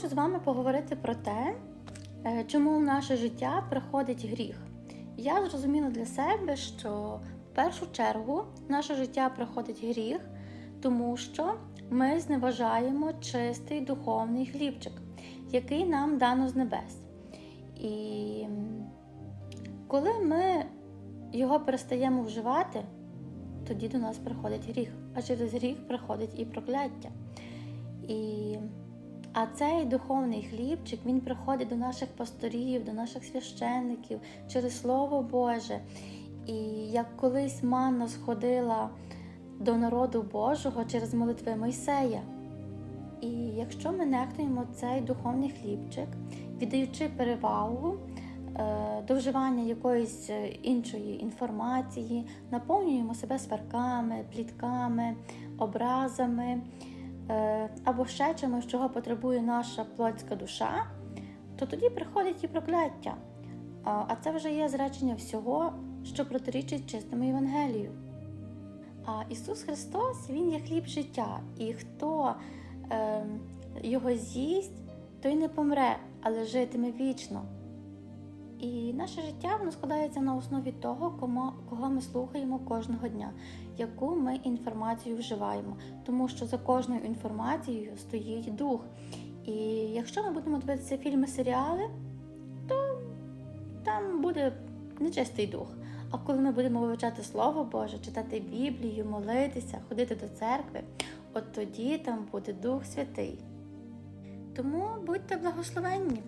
хочу з вами поговорити про те, е, чому в наше життя приходить гріх. Я зрозуміла для себе, що в першу чергу в наше життя приходить гріх, тому що ми зневажаємо чистий духовний хлібчик, який нам дано з небес. І коли ми його перестаємо вживати, тоді до нас приходить гріх, а через гріх приходить і прокляття. І... А цей духовний хлібчик він приходить до наших пасторів, до наших священників через Слово Боже. І як колись манна сходила до народу Божого через молитви Мойсея. І якщо ми нехтуємо цей духовний хлібчик, віддаючи перевагу е, до вживання якоїсь е, іншої інформації, наповнюємо себе сварками, плітками, образами або ще чимось, чого потребує наша плотська душа, то тоді приходить і прокляття. А це вже є зречення всього, що протирічить чистому Євангелію. А Ісус Христос Він є хліб життя, і хто е, його з'їсть, той не помре, але житиме вічно. І наше життя воно складається на основі того, кому, кого ми слухаємо кожного дня, яку ми інформацію вживаємо. Тому що за кожною інформацією стоїть дух. І якщо ми будемо дивитися фільми, серіали, то там буде нечистий дух. А коли ми будемо вивчати Слово Боже, читати Біблію, молитися, ходити до церкви, от тоді там буде Дух Святий. Тому будьте благословенні.